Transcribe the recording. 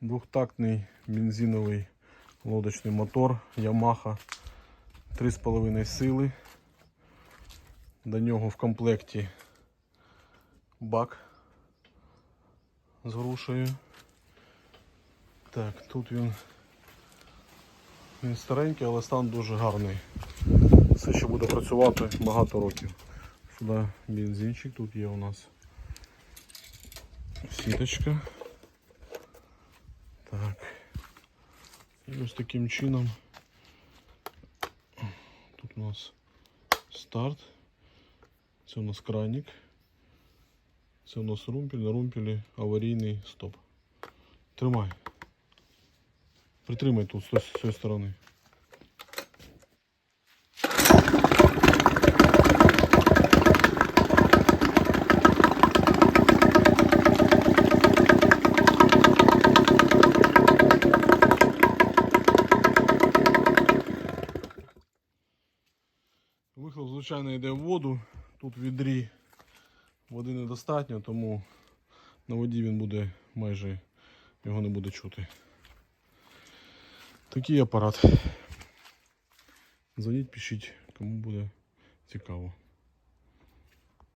Двухтактний бензиновий лодочний мотор Yamaha 3,5 сили. До нього в комплекті бак з грушею. Так, тут він, він старенький, але стан дуже гарний. Це ще буде працювати багато років. Сюди бензинчик, тут є у нас сіточка. Так. І ось таким чином. Тут у нас старт. Це у нас краник. Це у нас румпель, на румпелі аварійний стоп. Тримай. Притримай тут з цієї сторони. Вихлоп, звичайно, йде в воду. Тут в відрі води недостатньо, тому на воді він буде майже його не буде чути. Такий апарат. Дзвоніть, пишіть, кому буде цікаво.